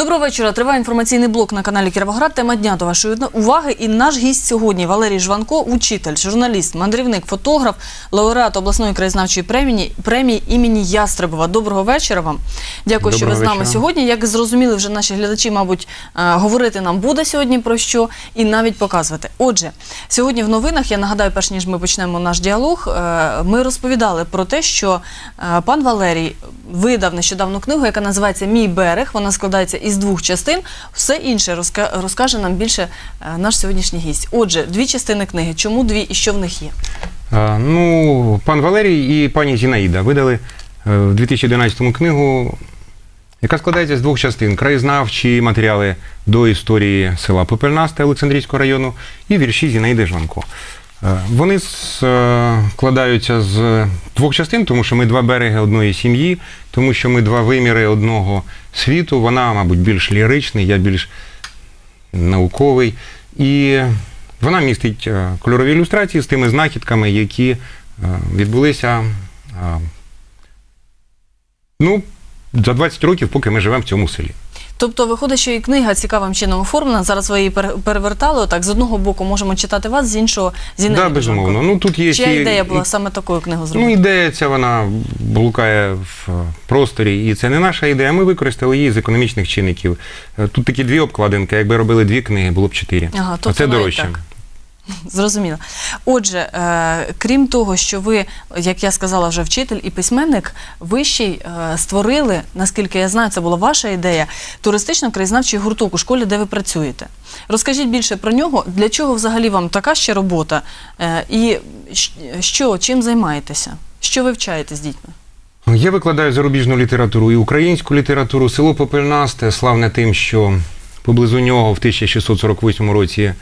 Доброго вечора. Триває інформаційний блок на каналі Кіровоград. Тема дня до вашої уваги. І наш гість сьогодні Валерій Жванко, учитель, журналіст, мандрівник, фотограф, лауреат обласної краєзнавчої премії, премії імені Ястребова. Доброго вечора вам. Дякую, що ви Доброго з нами сьогодні. Як зрозуміли, вже наші глядачі, мабуть, е, говорити нам буде сьогодні про що і навіть показувати. Отже, сьогодні в новинах я нагадаю, перш ніж ми почнемо наш діалог, е, ми розповідали про те, що е, пан Валерій видав нещодавно книгу, яка називається Мій берег. Вона складається із двох частин. Все інше розка- розкаже нам більше е, наш сьогоднішній гість. Отже, дві частини книги. Чому дві і що в них є? Ну, пан Валерій і пані Зінаїда видали е, в 2011 книгу, яка складається з двох частин: краєзнавчі матеріали до історії села Попельнасте Олександрійського району і вірші Зінаїди Жванко. Е, Вони складаються з двох частин, тому що ми два береги одної сім'ї, тому що ми два виміри одного світу. Вона, мабуть, більш ліричний, я більш науковий. І вона містить е, кольорові ілюстрації з тими знахідками, які е, відбулися е, ну, за 20 років, поки ми живемо в цьому селі. Тобто виходить, що і книга цікавим чином оформлена. Зараз ви її пере- перевертали. Так з одного боку можемо читати вас, з іншого Зінаїду Так, безумовно. Ну, тут є Чия і- ідея була саме такою книгу Ну, ідея ця вона блукає в е, просторі, і це не наша ідея. Ми використали її з економічних чинників. Е, Тут такі дві обкладинки. Якби робили дві книги, було б чотири. Ага, тобто це дорожче. так. Зрозуміло. Отже, е, крім того, що ви, як я сказала, вже вчитель і письменник, ви ще й е, створили, наскільки я знаю, це була ваша ідея, туристично-краєзнавчий гурток у школі, де ви працюєте. Розкажіть більше про нього, для чого взагалі вам така ще робота, е, і що, чим займаєтеся? Що ви вчаєте з дітьми? Я викладаю зарубіжну літературу і українську літературу. Село Попельнасте славне тим, що поблизу нього в 1648 році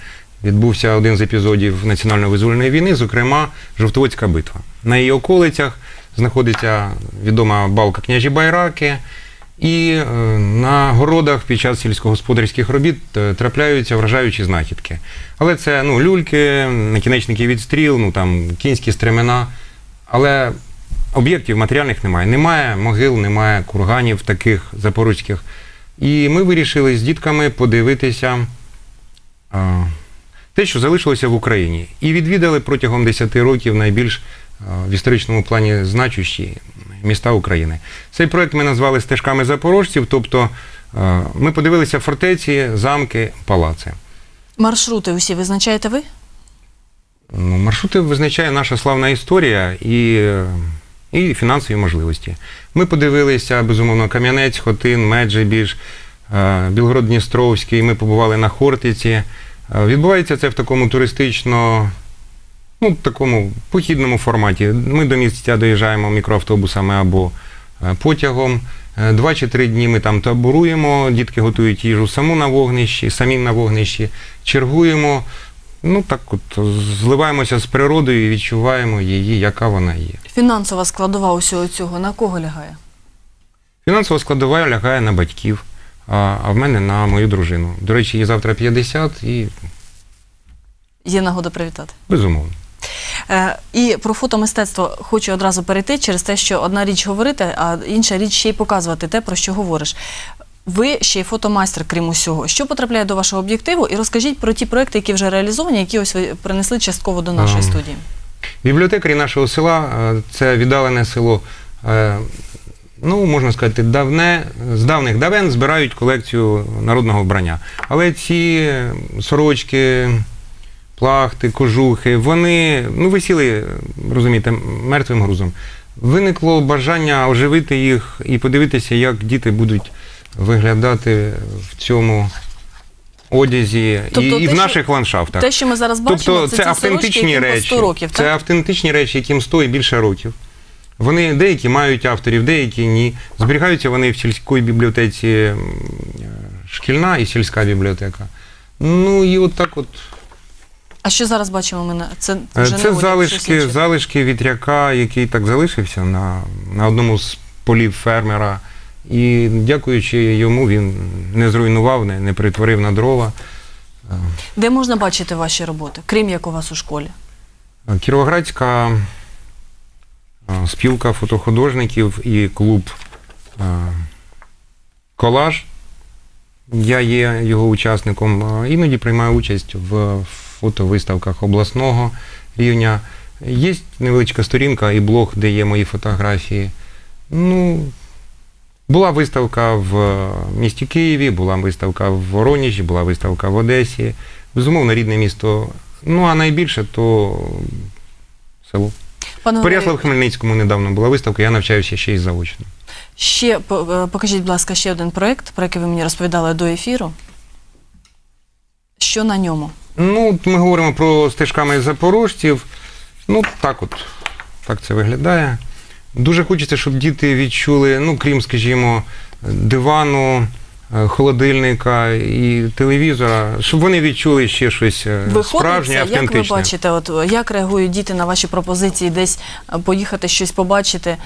відбувся один з епізодів національно-визвольної війни, зокрема Жовтоводська битва. На її околицях знаходиться відома балка княжі Байраки. І е, на городах під час сільськогосподарських робіт е, трапляються вражаючі знахідки. Але це ну, люльки, накінечники від стріл, ну там кінські стремена. Але об'єктів матеріальних немає. Немає могил, немає курганів таких запорозьких. І ми вирішили з дітками подивитися а, те, що залишилося в Україні. І відвідали протягом 10 років найбільш в історичному плані значущі міста України. Цей проект ми назвали стежками запорожців, тобто ми подивилися фортеці, замки, палаци. Маршрути усі визначаєте ви? Ну, маршрути визначає наша славна історія і, е, і фінансові можливості. Ми подивилися, безумовно, Кам'янець, Хотин, Меджибіж, е, Білгород-Дністровський, ми побували на Хортиці. Відбувається це в такому туристично, ну, такому похідному форматі. Ми до місця доїжджаємо мікроавтобусами або е, потягом. Е, Два чи три дні ми там таборуємо, дітки готують їжу саму на вогнищі, самі на вогнищі, чергуємо. Ну так от зливаємося з природою і відчуваємо її, яка вона є. Фінансова складова усього цього на кого лягає? Фінансова складова лягає на батьків, а, в мене на мою дружину. До речі, їй завтра 50 і Є нагода привітати. безумовно. Е, і про фотомистецтво хочу одразу перейти через те, що одна річ говорити, а інша річ ще й показувати те, про що говориш. Ви ще й фотомайстер, крім усього. Що потрапляє до вашого об'єктиву? І розкажіть про ті проекти, які вже реалізовані, які ось ви принесли частково до нашої Ага. студії. Бібліотекарі нашого села е, це віддалене село. е, Ну, можна сказати, давне, з давних давен збирають колекцію народного вбрання. Але ці сорочки, плахти, кожухи, вони ну, висіли, розумієте, мертвим грузом. Виникло бажання оживити їх і подивитися, як діти будуть виглядати в цьому одязі Тобто і, і те, в що- наших ландшафтах. Те, що ми зараз бачимо, Тобто це, це, ці сорочки, автентичні яким речі. 100 років, це так? автентичні речі, яким 100 і більше років. Вони деякі мають авторів, деякі ні. Зберігаються вони в сільській бібліотеці е, шкільна і сільська бібліотека. Ну і от так от. А що зараз бачимо ми на це Е, вже Це щось залишки, залишки вітряка, який так залишився на, на одному з полів фермера. І дякуючи йому, він не зруйнував, не, не перетворив на дрова. Де можна бачити ваші роботи, крім як у вас у школі? Кіровоградська спілка фотохудожників і клуб Колаж. Я є його учасником. Іноді приймаю участь в фотовиставках обласного рівня. Є невеличка сторінка і блог, де є мої фотографії. Ну, була виставка в місті Києві, була виставка в Воронежі, була виставка в Одесі. Безумовно, рідне місто. Ну, а найбільше то село. Пане В Переяслав-Хмельницькому недавно була виставка, я навчаюся ще й заочно. ще е, покажіть, будь ласка, ще один проект, про який ви мені розповідали до ефіру. Що на ньому? Ну, ми говоримо про стежками запорожців. Ну, так от, так це виглядає. Дуже хочеться, щоб діти відчули, ну, крім, скажімо, дивану, холодильника і телевізора, щоб вони відчули ще щось е, Виходить справжнє, це? Як ви бачите, от е, як реагують діти на ваші пропозиції десь е, поїхати щось побачити?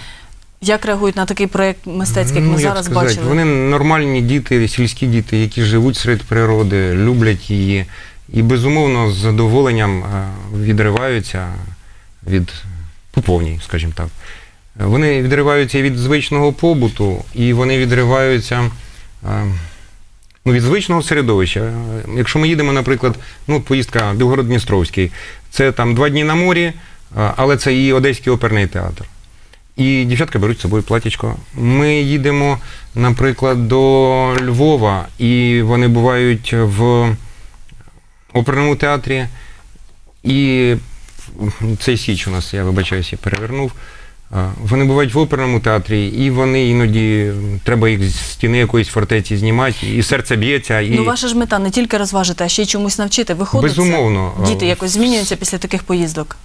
Як реагують на такий проект мистецький, як ми Ну, зараз сказати, бачили? Вони нормальні діти, сільські діти, які живуть серед природи, люблять її. І безумовно з задоволенням е, відриваються від по повній, скажімо так. Е, Вони відриваються від звичного побуту, і вони відриваються е, ну, від звичного середовища. Якщо ми їдемо, наприклад, ну, поїздка Білгород-Дністровський, це там два дні на морі, але це і Одеський оперний театр. І дівчатка беруть з собою платічко. Ми їдемо, наприклад, до Львова, і вони бувають в оперному театрі. І цей січ у нас, я вибачаюся, перевернув. Вони бувають в оперному театрі, і вони іноді треба їх з стіни якоїсь фортеці знімати, і серце б'ється. І... Ну, ваша ж мета не тільки розважити, а ще й чомусь навчити. Виходить. Безумовно. діти якось змінюються після таких поїздок.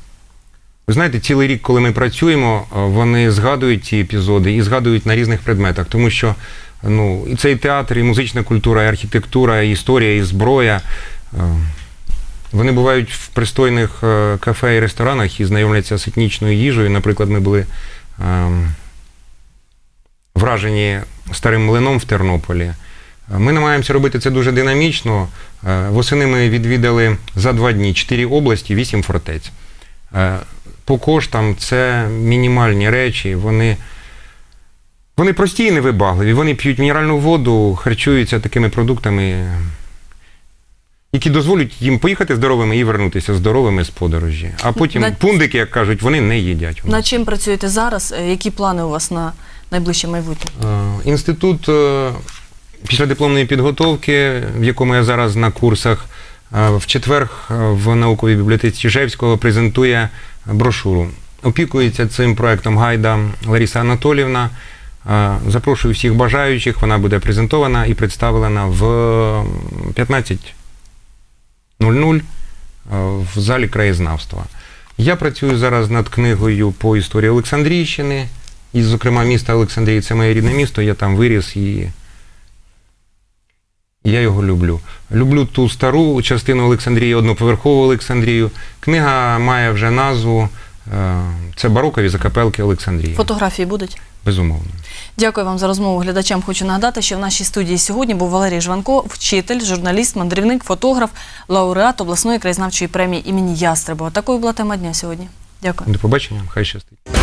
Ви знаєте, цілий рік, коли ми працюємо, е, вони згадують ці епізоди і згадують на різних предметах, тому що ну, і цей театр, і музична культура, і архітектура, і історія, і зброя. Вони бувають в пристойних е, кафе і ресторанах і знайомляться з етнічною їжею. Наприклад, ми були ем, вражені старим млином в Тернополі. Ми намагаємося робити це дуже динамічно. Е, Восени ми відвідали за два дні чотири області, вісім фортець. Е, По коштам це мінімальні речі, вони, вони прості і невибагливі. Вони п'ють мінеральну воду, харчуються такими продуктами, які дозволять їм поїхати здоровими і вернутися здоровими з подорожі. А потім на... пундики, як кажуть, вони не їдять. На чим працюєте зараз? Е, які плани у вас на найближче майбутнє? Е, інститут е, після дипломної підготовки, в якому я зараз на курсах, в четвер в науковій бібліотеці Чижевського презентує брошуру. Опікується цим проектом гайда Лариса Анатолівна. Запрошую всіх бажаючих. Вона буде презентована і представлена в 15 00 е, в залі краєзнавства. Я працюю зараз над книгою по історії Олександрійщини. І, зокрема, міста Олександрії це моє рідне місто, я там виріс і я його люблю. Люблю ту стару частину Олександрії, одноповерхову Олександрію. Книга має вже назву. Е, це барокові закапелки Олександрії. Фотографії будуть? Безумовно. Дякую вам за розмову. Глядачам хочу нагадати, що в нашій студії сьогодні був Валерій Жванко, вчитель, журналіст, мандрівник, фотограф, лауреат обласної краєзнавчої премії імені Ястребова. Такою була тема дня сьогодні. Дякую. До побачення, хай щастить.